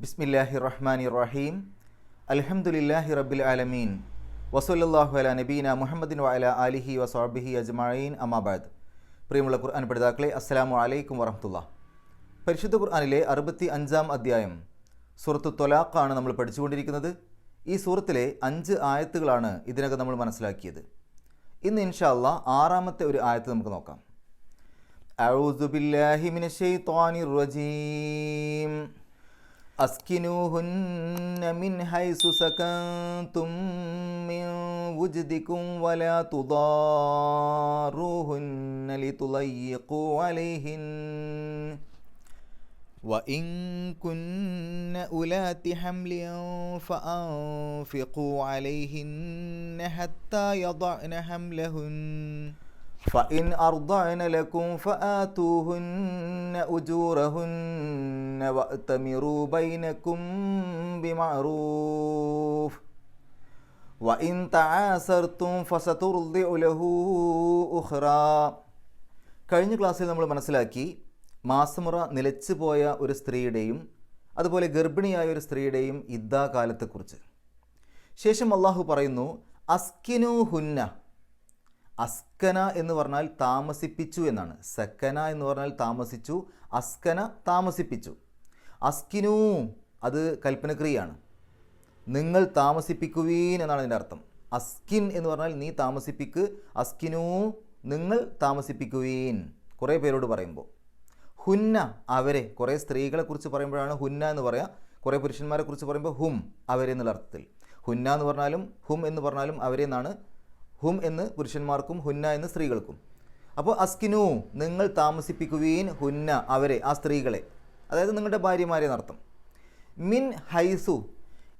ബിസ്മില്ലാഹി റഹ്മാനി റഹീം അൽഹംദുലില്ലാഹി റബ്ബിൽ ആലമീൻ വസല്ലാഹു അല നബീന മുഹമ്മദിൻ വഅല ആലിഹി വസാബിഹി അജ്മഈൻ അമാബാദ് പ്രിയമുള്ള ഖുർആൻ പഠിതാക്കളെ അസ്സലാമു അലൈക്കും വറഹ്മത്തുള്ള പരിശുദ്ധ ഖുർആനിലെ അറുപത്തി അഞ്ചാം അധ്യായം സൂറത്ത് തൊലാഖാണ് നമ്മൾ പഠിച്ചുകൊണ്ടിരിക്കുന്നത് ഈ സൂറത്തിലെ അഞ്ച് ആയത്തുകളാണ് ഇതിനകം നമ്മൾ മനസ്സിലാക്കിയത് ഇന്ന് ഇൻഷാ അല്ലാ ആറാമത്തെ ഒരു ആയത്ത് നമുക്ക് നോക്കാം أعوذ بالله من الشيطان الرجيم أسكنوهن من حيث سكنتم من وجدكم ولا تضاروهن لتضيقوا عليهن. وإن كن أولات حمل فأنفقوا عليهن حتى يضعن حملهن. فإن أرضعن لكم فآتوهن أجورهن وأتمروا بينكم بمعروف وإن تعاسرتم فسترضع له أخرى കഴിഞ്ഞ ക്ലാസ്സിൽ നമ്മൾ മനസ്സിലാക്കി മാസമുറ നിലച്ചു പോയ ഒരു സ്ത്രീയുടെയും അതുപോലെ ഗർഭിണിയായ ഒരു സ്ത്രീയുടെയും ഇദ്ദാ കാലത്തെക്കുറിച്ച് ശേഷം അള്ളാഹു പറയുന്നു അസ്കിനു ഹുന്ന അസ്കന എന്ന് പറഞ്ഞാൽ താമസിപ്പിച്ചു എന്നാണ്. സക്കന എന്ന് പറഞ്ഞാൽ താമസിച്ചു അസ്കന താമസിപ്പിച്ചു. അസ്കിനു അത് കൽപ്പനക്രിയയാണ്. നിങ്ങൾ താമസിപ്പിക്കുവീൻ എന്നാണ് അതിന്റെ അർത്ഥം. അസ്കിൻ എന്ന് പറഞ്ഞാൽ നീ താമസിപ്പിക്ക് അസ്കിനു നിങ്ങൾ താമസിപ്പിക്കുവീൻ. കുറേ പേരോട് പറയുമ്പോൾ. ഹുന്ന അവരെ. കുറേ സ്ത്രീകളെ കുറിച്ച് പറയുമ്പോഴാണ് ഹുന്ന എന്ന് പറയുക കുറേ പുരുഷന്മാരെ കുറിച്ച് പറയുമ്പോൾ ഹും അവരെ എന്നുള്ള അർത്ഥത്തിൽ. ഹുന്ന എന്ന് പറഞ്ഞാലും ഹും എന്ന് പറഞ്ഞാലും അവരെ എന്നാണ് ഹും എന്ന് പുരുഷന്മാർക്കും ഹുന്ന എന്ന് സ്ത്രീകൾക്കും. അപ്പോൾ അസ്കിനു നിങ്ങൾ താമസിപ്പിക്കുകയും ഹുന്ന അവരെ ആ സ്ത്രീകളെ. അതായത് നിങ്ങളുടെ ഭാര്യമാരെ നടത്തും മിൻ ഹൈസു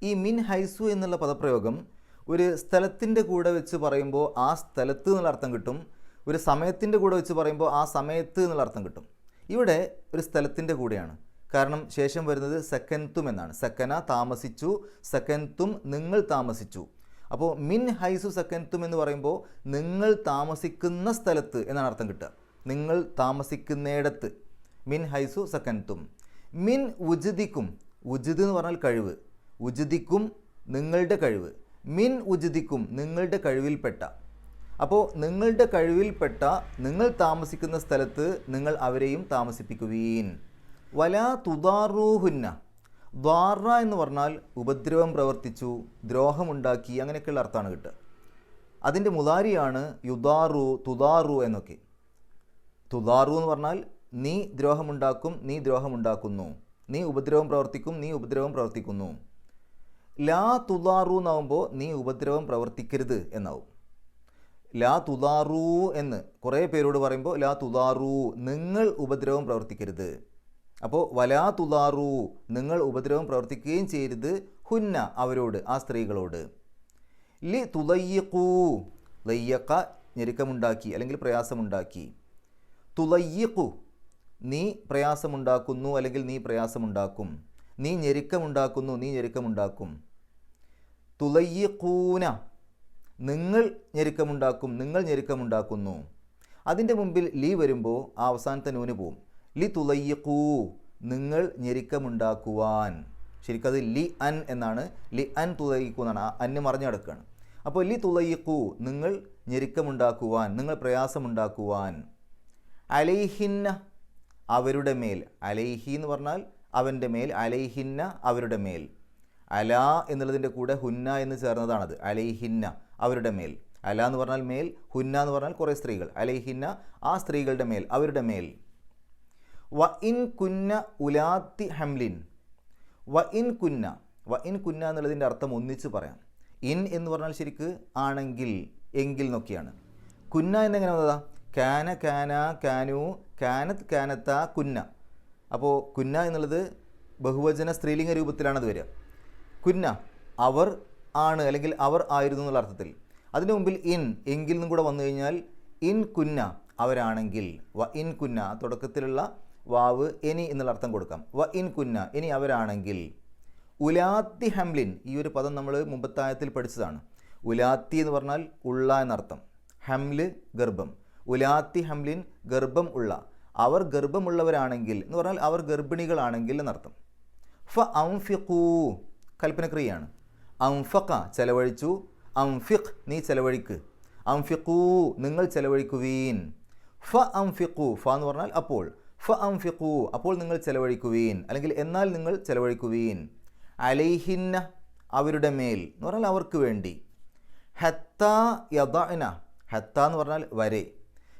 ഈ മിൻ ഹൈസു എന്നുള്ള പദപ്രയോഗം ഒരു സ്ഥലത്തിന്റെ കൂടെ വെച്ച് പറയുമ്പോൾ ആ സ്ഥലത്ത് എന്നുള്ള അർത്ഥം കിട്ടും ഒരു സമയത്തിന്റെ കൂടെ വെച്ച് പറയുമ്പോൾ ആ സമയത്ത് എന്നുള്ള അർത്ഥം കിട്ടും. ഇവിടെ ഒരു സ്ഥലത്തിന്റെ കൂടെയാണ്. കാരണം ശേഷം വരുന്നത് സെക്കൻത്തും എന്നാണ്. സെക്കന താമസിച്ചു സെക്കൻത്തും നിങ്ങൾ താമസിച്ചു. അപ്പോൾ മിൻ ഹൈസു സെക്കൻത്തും എന്ന് പറയുമ്പോൾ നിങ്ങൾ താമസിക്കുന്ന സ്ഥലത്ത് എന്നാണ് അർത്ഥം കിട്ടുക. നിങ്ങൾ താമസിക്കുന്നിടത്ത്. മിൻ ഹൈസു സെക്കൻത്തും. മിൻ ഉജിദിക്കും. ഉജിദ് എന്ന് പറഞ്ഞാൽ കഴിവ്. ഉജിദിക്കും നിങ്ങളുടെ കഴിവ്. മിൻ ഉജിദിക്കും നിങ്ങളുടെ കഴിവിൽപ്പെട്ട. അപ്പോൾ നിങ്ങളുടെ കഴിവിൽപ്പെട്ട നിങ്ങൾ താമസിക്കുന്ന സ്ഥലത്ത് നിങ്ങൾ അവരെയും താമസിപ്പിക്കുവീൻ. വലാ തുതാറൂഹുന്ന ദ്വാറ എന്ന് പറഞ്ഞാൽ ഉപദ്രവം പ്രവർത്തിച്ചു ദ്രോഹമുണ്ടാക്കി അങ്ങനെയൊക്കെയുള്ള അർത്ഥമാണ് കിട്ടുക. അതിന്റെ മുതാരിയാണ് യുദാറു തുദാറു എന്നൊക്കെ. തുദാറു എന്ന് പറഞ്ഞാൽ നീ ദ്രോഹമുണ്ടാക്കും നീ ദ്രോഹമുണ്ടാക്കുന്നു. നീ ഉപദ്രവം പ്രവർത്തിക്കും നീ ഉപദ്രവം പ്രവർത്തിക്കുന്നു. ലാ തുതാറു എന്നാവുമ്പോൾ നീ ഉപദ്രവം പ്രവർത്തിക്കരുത് എന്നാവും. ലാ തുദാറു എന്ന് കുറേ പേരോട് പറയുമ്പോൾ ലാ തുദാറു നിങ്ങൾ ഉപദ്രവം പ്രവർത്തിക്കരുത്. അപ്പോൾ വലാ തുതാറു നിങ്ങൾ ഉപദ്രവം പ്രവർത്തിക്കുകയും ചെയ്യരുത് ഹുന്ന അവരോട് ആ സ്ത്രീകളോട്. ലി തുലയ്യക്കൂ ലയ്യക്ക ഞെരുക്കമുണ്ടാക്കി അല്ലെങ്കിൽ പ്രയാസമുണ്ടാക്കി. തുലയ്യക്കു നീ പ്രയാസമുണ്ടാക്കുന്നു അല്ലെങ്കിൽ നീ പ്രയാസമുണ്ടാക്കും. നീ ഞെരുക്കമുണ്ടാക്കുന്നു നീ ഞെരുക്കമുണ്ടാക്കും. തുലയ്യക്കൂന നിങ്ങൾ ഞെരുക്കമുണ്ടാക്കും നിങ്ങൾ ഞെരുക്കമുണ്ടാക്കുന്നു. അതിന്റെ മുമ്പിൽ ലീ വരുമ്പോൾ ആ അവസാനത്തെ നൂന് പോവും. ലി തുലയ്യക്കൂ നിങ്ങൾ ഞെരുക്കമുണ്ടാക്കുവാൻ. ശരിക്കത് ലി അൻ എന്നാണ്. ലി അൻ തുലയിക്കൂ എന്നാണ്. അന്ന് മറിഞ്ഞു കിടക്കുകയാണ്. അപ്പോൾ ലി തുലയിക്കൂ നിങ്ങൾ ഞെരുക്കമുണ്ടാക്കുവാൻ നിങ്ങൾ പ്രയാസമുണ്ടാക്കുവാൻ. അലൈഹിന്ന അവരുടെ മേൽ. അലൈഹി എന്ന് പറഞ്ഞാൽ അവന്റെ മേൽ. അലൈഹിന്ന അവരുടെ മേൽ. അല എന്നുള്ളതിന്റെ കൂടെ ഹുന്ന എന്ന് ചേർന്നതാണത്. അലൈഹിന്ന അവരുടെ മേൽ. അല എന്ന് പറഞ്ഞാൽ മേൽ. ഹുന്ന എന്ന് പറഞ്ഞാൽ കുറേ സ്ത്രീകൾ. അലൈഹിന്ന ആ സ്ത്രീകളുടെ മേൽ. അവരുടെ മേൽ. വ ഇൻ കുന്ന ഉലാത്തി ഹംലിൻ. വ ഇൻ കുന്ന വ ഇൻ കുന്ന എന്നുള്ളതിന്റെ അർത്ഥം ഒന്നിച്ച് പറയാം. ഇൻ എന്ന് പറഞ്ഞാൽ ശരിക്ക് ആണെങ്കിൽ എങ്കിൽ എന്നൊക്കെയാണ്. കുന്ന എന്നെങ്ങനെ വന്നതാ? കാന കാന കാനു കാനത്ത് കാനത്ത കുന്ന. അപ്പോൾ കുന്ന എന്നുള്ളത് ബഹുവചന സ്ത്രീലിംഗ രൂപത്തിലാണത് വരിക. കുന്ന അവർ ആണ് അല്ലെങ്കിൽ അവർ ആയിരുന്നു എന്നുള്ള അർത്ഥത്തിൽ. അതിനു മുമ്പിൽ ഇൻ എങ്കിൽ നിന്നും കൂടെ വന്നു കഴിഞ്ഞാൽ ഇൻ കുന്ന അവരാണെങ്കിൽ വ ഇൻ കുന്ന തുടക്കത്തിലുള്ള വാവ് എനി എന്നുള്ള അർത്ഥം കൊടുക്കാം. വ ഇൻ കുന്ന ഇനി അവരാണെങ്കിൽ. ഉലാത്തി ഹംലിൻ ഈ ഒരു പദം നമ്മൾ മുമ്പത്തായത്തിൽ പഠിച്ചതാണ്. ഉലാത്തി എന്ന് പറഞ്ഞാൽ ഉള്ള എന്നർത്ഥം. ഹംൽ ഗർഭം. ഉലാത്തി ഹംലിൻ ഗർഭം ഉള്ള. അവർ ഗർഭമുള്ളവരാണെങ്കിൽ എന്ന് പറഞ്ഞാൽ അവർ ഗർഭിണികളാണെങ്കിൽ എന്നർത്ഥം. ഫ ഔംഫിഖൂ കൽപ്പനക്രിയയാണ്. ഔംഫക്ക ചെലവഴിച്ചു. ഔംഫിഖ് നീ ചെലവഴിക്ക്. ഔംഫിഖൂ നിങ്ങൾ ചെലവഴിക്കുവീൻ. ഫ ഔഫിഖൂ ഫ എന്ന് പറഞ്ഞാൽ അപ്പോൾ. ഫ ഔഫിഖൂ അപ്പോൾ നിങ്ങൾ ചെലവഴിക്കുവീൻ. അല്ലെങ്കിൽ എന്നാൽ നിങ്ങൾ ചെലവഴിക്കുവീൻ. അലൈഹിന്ന അവരുടെ മേൽ. എന്ന് പറഞ്ഞാൽ അവർക്ക് വേണ്ടി. ഹത്ത യദഅന ഹത്ത എന്ന് പറഞ്ഞാൽ വരെ.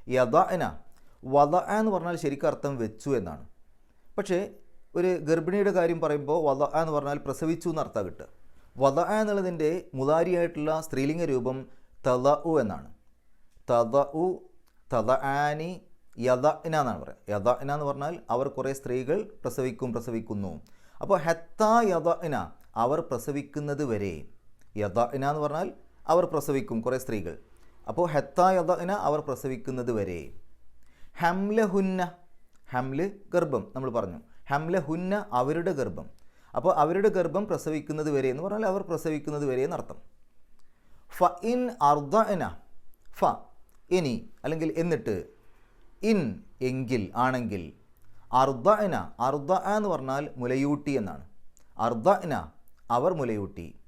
യദഅന വദ എന്ന് പറഞ്ഞാൽ ശരിക്കും അർത്ഥം വെച്ചു എന്നാണ്. പക്ഷേ ഒരു ഗർഭിണിയുടെ കാര്യം പറയുമ്പോൾ വദ എന്ന് പറഞ്ഞാൽ പ്രസവിച്ചു എന്ന് അർത്ഥം കിട്ടുക. വദ എന്നുള്ളതിന്റെ മുതാരിയായിട്ടുള്ള സ്ത്രീലിംഗ രൂപം തദ ഉ എന്നാണ്. തദ ഉ തദ ആനി യദ ഇന എന്നാണ് പറയുന്നത്. യദ ഇന എന്ന് പറഞ്ഞാൽ അവർ കുറേ സ്ത്രീകൾ പ്രസവിക്കും പ്രസവിക്കുന്നു. അപ്പോൾ ഹെത്ത യദ ഇന അവർ പ്രസവിക്കുന്നത് വരെ യദ ഇന എന്ന് പറഞ്ഞാൽ അവർ പ്രസവിക്കും കുറേ സ്ത്രീകൾ. അപ്പോൾ ഹെത്ത യദ ഇന അവർ പ്രസവിക്കുന്നത് വരെ. ഹംല ഹുന്ന ഹംൽ ഗർഭം നമ്മൾ പറഞ്ഞു. ഹംല ഹുന്ന അവരുടെ ഗർഭം. അപ്പോൾ അവരുടെ ഗർഭം പ്രസവിക്കുന്നത് വരെ എന്ന് പറഞ്ഞാൽ അവർ പ്രസവിക്കുന്നത് വരെ എന്നർത്ഥം ഫ ഇൻ അർദ്ധ ഇന ഫ ഇനി അല്ലെങ്കിൽ എന്നിട്ട് ഇൻ എങ്കിൽ ആണെങ്കിൽ. അർദ്ധ ഇന അർദ്ധ എന്ന് പറഞ്ഞാൽ മുലയൂട്ടി എന്നാണ്. അർദന അവർ മുലയൂട്ടി.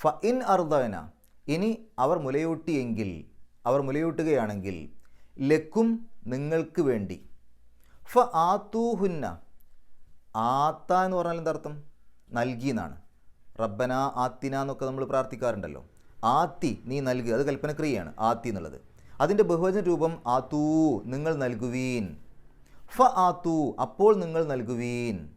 ഫ ഇൻ അർദന ഇനി അവർ മുലയൂട്ടിയെങ്കിൽ അവർ മുലയൂട്ടുകയാണെങ്കിൽ ലക്കും നിങ്ങൾക്ക് വേണ്ടി. ഫ ആത്തൂഹുന്ന ആത്ത എന്ന് പറഞ്ഞാൽ എന്താ അർത്ഥം? നൽകി എന്നാണ്. റബ്ബന ആത്തിന എന്നൊക്കെ നമ്മൾ പ്രാർത്ഥിക്കാറുണ്ടല്ലോ. ആത്തി നീ നൽകുക അത് കൽപ്പനക്രിയയാണ് ആത്തി എന്നുള്ളത്. അതിന്റെ ബഹുവചന രൂപം ആത്തൂ നിങ്ങൾ നൽകുവീൻ. ഫ ആത്തൂ അപ്പോൾ നിങ്ങൾ നൽകുവീൻ.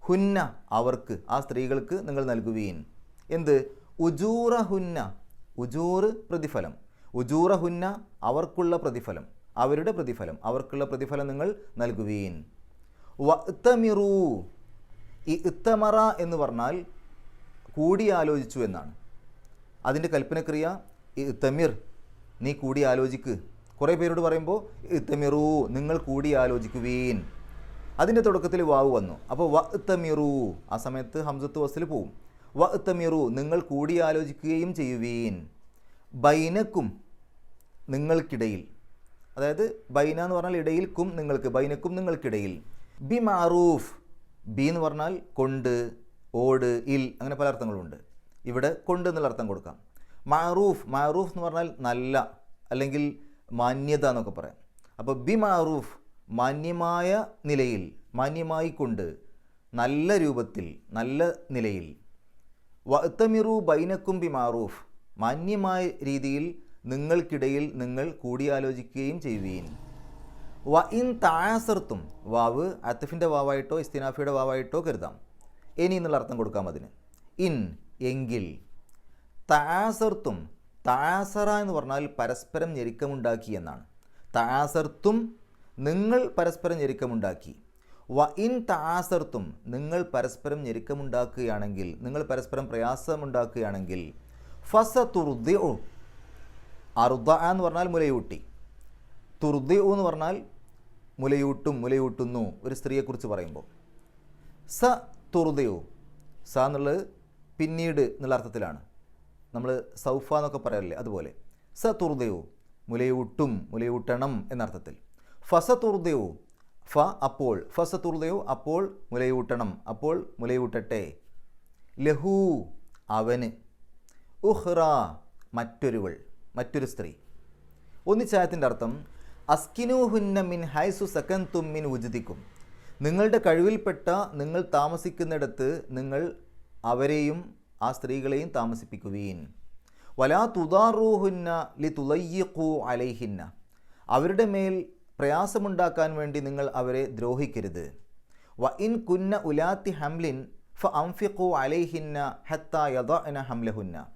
ഹുന്ന അവർക്ക് ആ സ്ത്രീകൾക്ക് നിങ്ങൾ നൽകുവീൻ. എന്ത്? ഉജൂറ ഹുന്ന ഉജൂറ് പ്രതിഫലം. ഉജൂറ ഹുന്ന അവർക്കുള്ള പ്രതിഫലം. അവരുടെ പ്രതിഫലം അവർക്കുള്ള പ്രതിഫലം നിങ്ങൾ നൽകുവീൻ. വത്തമിറൂ ഈ ഇത്തമറ എന്ന് പറഞ്ഞാൽ കൂടിയാലോചിച്ചു എന്നാണ്. അതിന്റെ കൽപ്പനക്രിയ ഇത്തമിർ നീ കൂടി ആലോചിക്ക്. കുറേ പേരോട് പറയുമ്പോൾ ഇത്തമിറു നിങ്ങൾ കൂടി ആലോചിക്കുവീൻ. അതിന്റെ തുടക്കത്തിൽ വാവ് വന്നു. അപ്പോൾ വ ഇത്തമിറൂ ആ സമയത്ത് ഹംസത്ത് വസ്സിൽ പോവും. വ ഇത്തമിറൂ നിങ്ങൾ കൂടി ആലോചിക്കുകയും ചെയ്യുവീൻ. ബൈനക്കും നിങ്ങൾക്കിടയിൽ. അതായത് ബൈന എന്ന് പറഞ്ഞാൽ ഇടയിൽ കും നിങ്ങൾക്ക് ബൈനക്കും നിങ്ങൾക്കിടയിൽ. ബി മാറൂഫ് ബി എന്ന് പറഞ്ഞാൽ കൊണ്ട് ഓട് ഇൽ അങ്ങനെ പല അർത്ഥങ്ങളുണ്ട്. ഇവിടെ കൊണ്ട് എന്നുള്ള അർത്ഥം കൊടുക്കാം. മാറൂഫ് മാറൂഫ് എന്ന് പറഞ്ഞാൽ നല്ല അല്ലെങ്കിൽ മാന്യത എന്നൊക്കെ പറയാം. അപ്പോൾ ബി മാറൂഫ് മാന്യമായ നിലയിൽ മാന്യമായി കൊണ്ട് നല്ല രൂപത്തിൽ നല്ല നിലയിൽ വത്തമിറു ബൈനക്കും ബി മാറൂഫ് മാന്യമായ രീതിയിൽ നിങ്ങൾക്കിടയിൽ നിങ്ങൾ കൂടിയാലോചിക്കുകയും ചെയ്യുകയും വ ഇൻ താസർത്തും വാവ് അത്തഫിന്റെ വാവായിട്ടോ ഇസ്തിനാഫിയുടെ വാവായിട്ടോ കരുതാം. ഇനി എന്നുള്ള അർത്ഥം കൊടുക്കാം അതിന്. ഇൻ എങ്കിൽ. താസർത്തും താസറ എന്ന് പറഞ്ഞാൽ പരസ്പരം ഞെരുക്കമുണ്ടാക്കി എന്നാണ്. താസർത്തും നിങ്ങൾ പരസ്പരം ഞെരുക്കമുണ്ടാക്കി. വ ഇൻ താസർത്തും നിങ്ങൾ പരസ്പരം ഞെരുക്കമുണ്ടാക്കുകയാണെങ്കിൽ നിങ്ങൾ പരസ്പരം പ്രയാസമുണ്ടാക്കുകയാണെങ്കിൽ ഫസ തുർദിഉ അറുദ എന്ന് പറഞ്ഞാൽ മുലയൂട്ടി. തുർദി എന്ന് പറഞ്ഞാൽ മുലയൂട്ടും മുലയൂട്ടുന്നു ഒരു സ്ത്രീയെക്കുറിച്ച് പറയുമ്പോൾ. സ തുർദയോ സ എന്നുള്ളത് പിന്നീട് എന്നുള്ള അർത്ഥത്തിലാണ്. നമ്മൾ സൗഫ എന്നൊക്കെ പറയാറില്ലേ അതുപോലെ. സ തുർദയോ മുലയൂട്ടും മുലയൂട്ടണം എന്നർത്ഥത്തിൽ. ഫസ തുർദയോ ഫ അപ്പോൾ ഫസ തുർദയോ അപ്പോൾ മുലയൂട്ടണം അപ്പോൾ മുലയൂട്ടട്ടെ. ലഹു അവന്. ഉഹ്റ മറ്റൊരുവൾ മറ്റൊരു സ്ത്രീ. ഒന്നിച്ചായത്തിന്റെ അർത്ഥം അസ്കിനുഹുന്ന മിൻ ഹൈസു സക്കൻതും മിൻ ഉജിതിക്കും. നിങ്ങളുടെ കഴിവിൽപ്പെട്ട നിങ്ങൾ താമസിക്കുന്നിടത്ത് നിങ്ങൾ അവരെയും ആ സ്ത്രീകളെയും താമസിപ്പിക്കുവീൻ. വലാ തുദാറൂഹുന്ന ലി തുലയ്യക്കൂ അലൈഹിന്ന. അവരുടെ മേൽ പ്രയാസമുണ്ടാക്കാൻ വേണ്ടി നിങ്ങൾ അവരെ ദ്രോഹിക്കരുത്. വ ഇൻ കുന്ന ഉലാത്തി ഹംലിൻ ഫ അംഫിഖു അലൈഹിന്ന ഹത്ത യദഅന ഹംലഹുന്ന.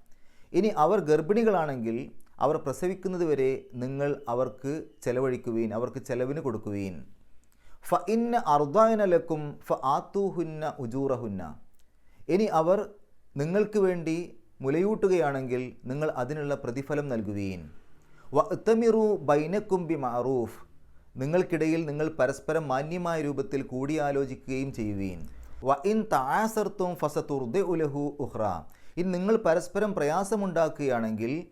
ഇനി അവർ ഗർഭിണികളാണെങ്കിൽ അവർ പ്രസവിക്കുന്നത് വരെ നിങ്ങൾ അവർക്ക് ചെലവഴിക്കുവീൻ അവർക്ക് ചെലവിന് കൊടുക്കുവീൻ. ഫ ഇന്ന അർദായന ലക്കും ഫ ആത്തൂഹുന്ന ഉജൂറഹുന്ന. ഇനി അവർ നിങ്ങൾക്ക് വേണ്ടി മുലയൂട്ടുകയാണെങ്കിൽ നിങ്ങൾ അതിനുള്ള പ്രതിഫലം നൽകുവീൻ. വത്തമിറു ബൈനക്കും ബി മാറൂഫ് നിങ്ങൾക്കിടയിൽ നിങ്ങൾ പരസ്പരം മാന്യമായ രൂപത്തിൽ കൂടിയാലോചിക്കുകയും ചെയ്യുകയും വ ഇൻ താസർത്തും ഫസതുർദെ ഉലഹു ഉഹ്റ ഇൻ നിങ്ങൾ പരസ്പരം പ്രയാസമുണ്ടാക്കുകയാണെങ്കിൽ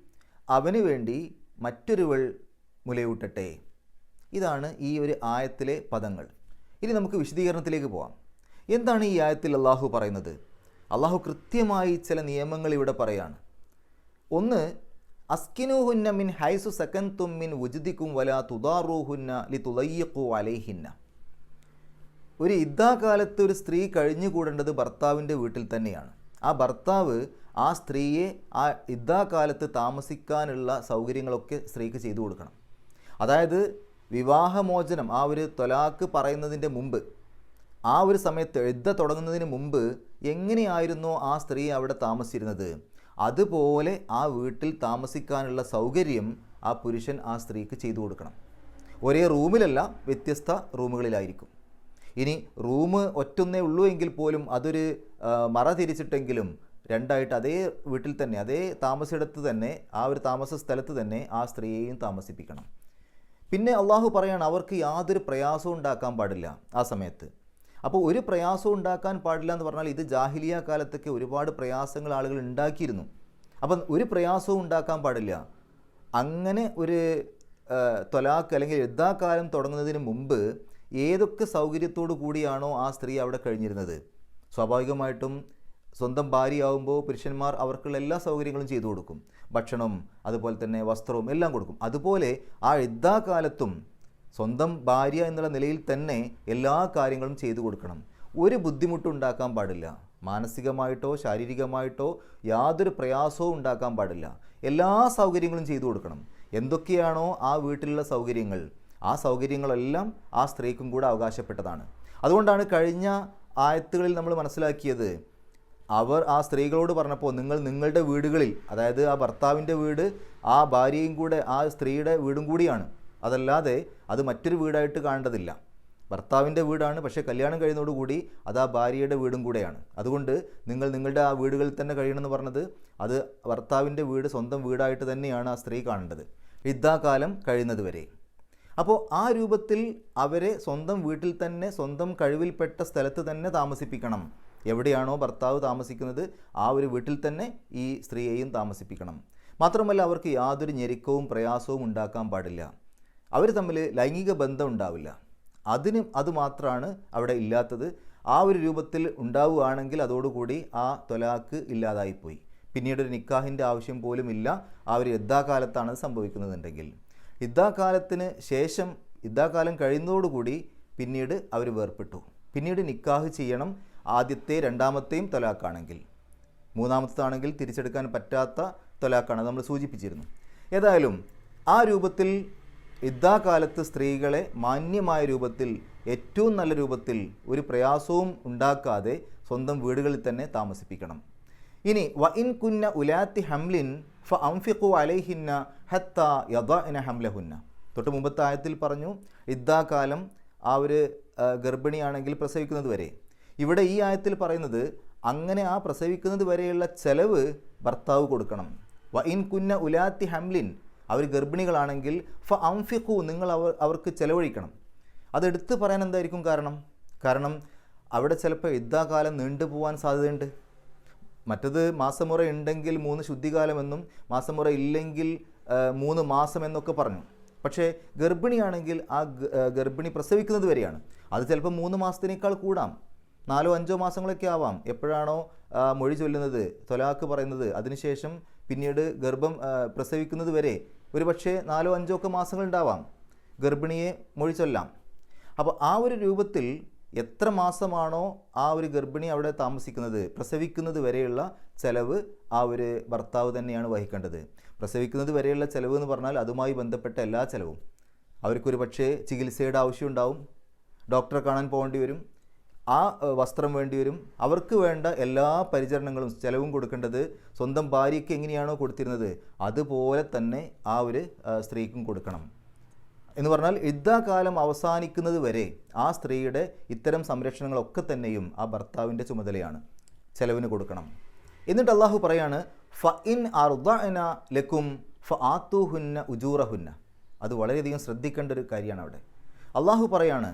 അവന് വേണ്ടി മറ്റൊരുവൾ മുലയൂട്ടട്ടെ. ഇതാണ് ഈ ഒരു ആയത്തിലെ പദങ്ങൾ. ഇനി നമുക്ക് വിശദീകരണത്തിലേക്ക് പോവാം. എന്താണ് ഈ ആയത്തിൽ അള്ളാഹു പറയുന്നത്? അള്ളാഹു കൃത്യമായി ചില നിയമങ്ങൾ ഇവിടെ പറയാണ്. ഒന്ന് അസ്കിനുഹുന്ന മിൻ ഹൈസു സെക്കൻ മിൻ ഉജ്ദിക്കും വല തുദാറൂഹുന്ന ലി തുലയ്യക്കു അലൈഹിന്ന. ഒരു ഇദ്ദാകാലത്ത് ഒരു സ്ത്രീ കഴിഞ്ഞുകൂടേണ്ടത് ഭർത്താവിന്റെ വീട്ടിൽ തന്നെയാണ്. ആ ഭർത്താവ് ആ സ്ത്രീയെ ആ ഇദ്ദാകാലത്ത് താമസിക്കാനുള്ള സൗകര്യങ്ങളൊക്കെ സ്ത്രീക്ക് ചെയ്തു കൊടുക്കണം. അതായത് വിവാഹമോചനം ആ ഒരു തൊലാക്ക് പറയുന്നതിന്റെ മുമ്പ് ആ ഒരു സമയത്ത് എഴുത തുടങ്ങുന്നതിന് മുമ്പ് എങ്ങനെയായിരുന്നോ ആ സ്ത്രീ അവിടെ താമസിച്ചിരുന്നത്? അതുപോലെ ആ വീട്ടിൽ താമസിക്കാനുള്ള സൗകര്യം ആ പുരുഷൻ ആ സ്ത്രീക്ക് ചെയ്തു കൊടുക്കണം. ഒരേ റൂമിലല്ല വ്യത്യസ്ത റൂമുകളിലായിരിക്കും. ഇനി റൂം ഒറ്റൊന്നേ ഉള്ളൂ എങ്കിൽ പോലും അതൊരു മറ തിരിച്ചിട്ടെങ്കിലും രണ്ടായിട്ട് അതേ വീട്ടിൽ തന്നെ അതേ താമസിടത്ത് തന്നെ ആ ഒരു താമസ സ്ഥലത്ത് തന്നെ ആ സ്ത്രീയെയും താമസിപ്പിക്കണം. പിന്നെ അള്ളാഹു പറയാണ് അവർക്ക് യാതൊരു പ്രയാസവും ഉണ്ടാക്കാൻ പാടില്ല ആ സമയത്ത്. അപ്പോൾ ഒരു പ്രയാസവും ഉണ്ടാക്കാൻ പാടില്ല എന്ന് പറഞ്ഞാൽ ഇത് ജാഹിലിയ കാലത്തൊക്കെ ഒരുപാട് പ്രയാസങ്ങൾ ആളുകൾ ഉണ്ടാക്കിയിരുന്നു. അപ്പം ഒരു പ്രയാസവും ഉണ്ടാക്കാൻ പാടില്ല. അങ്ങനെ ഒരു തൊലാക്ക് അല്ലെങ്കിൽ യുദ്ധാകാലം തുടങ്ങുന്നതിന് മുമ്പ് ഏതൊക്കെ സൗകര്യത്തോടു കൂടിയാണോ ആ സ്ത്രീ അവിടെ കഴിഞ്ഞിരുന്നത്? സ്വാഭാവികമായിട്ടും സ്വന്തം ഭാര്യയാവുമ്പോൾ പുരുഷന്മാർ അവർക്കുള്ള എല്ലാ സൗകര്യങ്ങളും ചെയ്തു കൊടുക്കും. ഭക്ഷണം അതുപോലെ തന്നെ വസ്ത്രവും എല്ലാം കൊടുക്കും. അതുപോലെ ആ യുദ്ധാകാലത്തും സ്വന്തം ഭാര്യ എന്നുള്ള നിലയിൽ തന്നെ എല്ലാ കാര്യങ്ങളും ചെയ്തു കൊടുക്കണം. ഒരു ബുദ്ധിമുട്ടും ഉണ്ടാക്കാൻ പാടില്ല. മാനസികമായിട്ടോ ശാരീരികമായിട്ടോ യാതൊരു പ്രയാസവും ഉണ്ടാക്കാൻ പാടില്ല. എല്ലാ സൗകര്യങ്ങളും ചെയ്തു കൊടുക്കണം. എന്തൊക്കെയാണോ ആ വീട്ടിലുള്ള സൗകര്യങ്ങൾ ആ സൗകര്യങ്ങളെല്ലാം ആ സ്ത്രീക്കും കൂടെ അവകാശപ്പെട്ടതാണ്. അതുകൊണ്ടാണ് കഴിഞ്ഞ ആയത്തുകളിൽ നമ്മൾ മനസ്സിലാക്കിയത് അവർ ആ സ്ത്രീകളോട് പറഞ്ഞപ്പോൾ നിങ്ങൾ നിങ്ങളുടെ വീടുകളിൽ അതായത് ആ ഭർത്താവിന്റെ വീട് ആ ഭാര്യയും കൂടെ ആ സ്ത്രീയുടെ വീടും കൂടിയാണ്. അതല്ലാതെ അത് മറ്റൊരു വീടായിട്ട് കാണേണ്ടതില്ല. ഭർത്താവിന്റെ വീടാണ് പക്ഷേ കല്യാണം കഴിയുന്നതോടുകൂടി അത് ആ ഭാര്യയുടെ വീടും കൂടെയാണ്. അതുകൊണ്ട് നിങ്ങൾ നിങ്ങളുടെ ആ വീടുകളിൽ തന്നെ കഴിയണമെന്ന് പറഞ്ഞത് അത് ഭർത്താവിന്റെ വീട് സ്വന്തം വീടായിട്ട് തന്നെയാണ് ആ സ്ത്രീ കാണേണ്ടത്. യുദ്ധാകാലം കഴിയുന്നത് വരെ. അപ്പോൾ ആ രൂപത്തിൽ അവരെ സ്വന്തം വീട്ടിൽ തന്നെ സ്വന്തം കഴിവിൽപ്പെട്ട സ്ഥലത്ത് തന്നെ താമസിപ്പിക്കണം. എവിടെയാണോ ഭർത്താവ് താമസിക്കുന്നത് ആ ഒരു വീട്ടിൽ തന്നെ ഈ സ്ത്രീയെയും താമസിപ്പിക്കണം. മാത്രമല്ല അവർക്ക് യാതൊരു ഞെരുക്കവും പ്രയാസവും ഉണ്ടാക്കാൻ പാടില്ല. അവർ തമ്മിൽ ലൈംഗിക ബന്ധം ഉണ്ടാവില്ല. അതിനും അതുമാത്രമാണ് അവിടെ ഇല്ലാത്തത്. ആ ഒരു രൂപത്തിൽ ഉണ്ടാവുകയാണെങ്കിൽ അതോടുകൂടി ആ തൊലാക്ക് ഇല്ലാതായിപ്പോയി. പിന്നീട് ഒരു നിക്കാഹിന്റെ ആവശ്യം പോലും ഇല്ല. ആ ഒരു യുദ്ധാകാലത്താണ് സംഭവിക്കുന്നതെന്നുണ്ടെങ്കിൽ. യുദ്ധാകാലത്തിന് ശേഷം യുദ്ധാകാലം കഴിയുന്നതോടുകൂടി പിന്നീട് അവർ വേർപെട്ടു പിന്നീട് നിക്കാഹ് ചെയ്യണം ആദ്യത്തെ രണ്ടാമത്തെയും തൊലാക്കാണെങ്കിൽ. മൂന്നാമത്തതാണെങ്കിൽ തിരിച്ചെടുക്കാൻ പറ്റാത്ത തൊലാക്കാണ് നമ്മൾ സൂചിപ്പിച്ചിരുന്നു. ഏതായാലും ആ രൂപത്തിൽ യുദ്ധാകാലത്ത് സ്ത്രീകളെ മാന്യമായ രൂപത്തിൽ ഏറ്റവും നല്ല രൂപത്തിൽ ഒരു പ്രയാസവും ഉണ്ടാക്കാതെ സ്വന്തം വീടുകളിൽ തന്നെ താമസിപ്പിക്കണം. ഇനി വ ഇൻ കുന്ന ഉലാത്തി ഹംലിൻ ഫ അംഫിഖു അലൈഹിന്ന ഹത്ത യദഅന ഹംലഹുന്ന. തൊട്ട് മുമ്പത്തെ ആയത്തിൽ പറഞ്ഞു യുദ്ധാകാലം ആ ഒരു ഗർഭിണിയാണെങ്കിൽ പ്രസവിക്കുന്നത് വരെ. ഇവിടെ ഈ ആയത്തിൽ പറയുന്നത് അങ്ങനെ ആ പ്രസവിക്കുന്നത് വരെയുള്ള ചെലവ് ഭർത്താവ് കൊടുക്കണം. വ ഇൻ കുന്ന ഉലാത്തി ഹംലിൻ അവർ ഗർഭിണികളാണെങ്കിൽ ഫ അംഫിഖു നിങ്ങൾ അവർ അവർക്ക് ചെലവഴിക്കണം. അതെടുത്ത് പറയാൻ എന്തായിരിക്കും കാരണം? കാരണം അവിടെ ചിലപ്പോൾ യുദ്ധാകാലം നീണ്ടുപോകാൻ സാധ്യതയുണ്ട്. മറ്റത് മാസമുറ ഉണ്ടെങ്കിൽ മൂന്ന് ശുദ്ധികാലമെന്നും മാസമുറ ഇല്ലെങ്കിൽ മൂന്ന് മാസം എന്നൊക്കെ പറഞ്ഞു. പക്ഷേ ഗർഭിണിയാണെങ്കിൽ ആ ആ, ഗർഭിണി പ്രസവിക്കുന്നത് വരെയാണ്. അത് ചിലപ്പോൾ മൂന്ന് മാസത്തിനേക്കാൾ കൂടാം. നാലോ അഞ്ചോ മാസങ്ങളൊക്കെ ആവാം. എപ്പോഴാണോ മൊഴി ചൊല്ലുന്നത് തൊലാക്ക് പറയുന്നത്. അതിനുശേഷം പിന്നീട് ഗർഭം പ്രസവിക്കുന്നത് വരെ ഒരു പക്ഷേ നാലോ അഞ്ചോ ഒക്കെ മാസങ്ങളുണ്ടാവാം. ഗർഭിണിയെ മൊഴി ചൊല്ലാം. അപ്പോൾ ആ ഒരു രൂപത്തിൽ എത്ര മാസമാണോ ആ ഒരു ഗർഭിണി അവിടെ താമസിക്കുന്നത്? പ്രസവിക്കുന്നത് വരെയുള്ള ചെലവ് ആ ഒരു ഭർത്താവ് തന്നെയാണ് വഹിക്കേണ്ടത്. പ്രസവിക്കുന്നത് വരെയുള്ള ചെലവ് എന്ന് പറഞ്ഞാൽ അതുമായി ബന്ധപ്പെട്ട എല്ലാ ചെലവും. അവർക്കൊരു പക്ഷേ ചികിത്സയുടെ ആവശ്യമുണ്ടാവും ഡോക്ടറെ കാണാൻ പോകേണ്ടി വരും. ആ വസ്ത്രം വേണ്ടി വരും അവർക്ക് വേണ്ട എല്ലാ പരിചരണങ്ങളും ചിലവും കൊടുക്കേണ്ടത് സ്വന്തം ഭാര്യയ്ക്ക് എങ്ങനെയാണോ കൊടുത്തിരുന്നത് അതുപോലെ തന്നെ ആ ഒരു സ്ത്രീക്കും കൊടുക്കണം. എന്ന് പറഞ്ഞാൽ യുദ്ധകാലം അവസാനിക്കുന്നത് വരെ ആ സ്ത്രീയുടെ ഇത്തരം സംരക്ഷണങ്ങളൊക്കെ തന്നെയും ആ ഭർത്താവിന്റെ ചുമതലയാണ് ചെലവിന് കൊടുക്കണം. എന്നിട്ട് അള്ളാഹു പറയാണ് ഫ ഇൻ അർദന ലക്കും ഫ ആത്തുഹുന്ന ഉജൂറഹുന്ന. അത് വളരെയധികം ശ്രദ്ധിക്കേണ്ട ഒരു കാര്യമാണ് അവിടെ. അള്ളാഹു പറയാണ്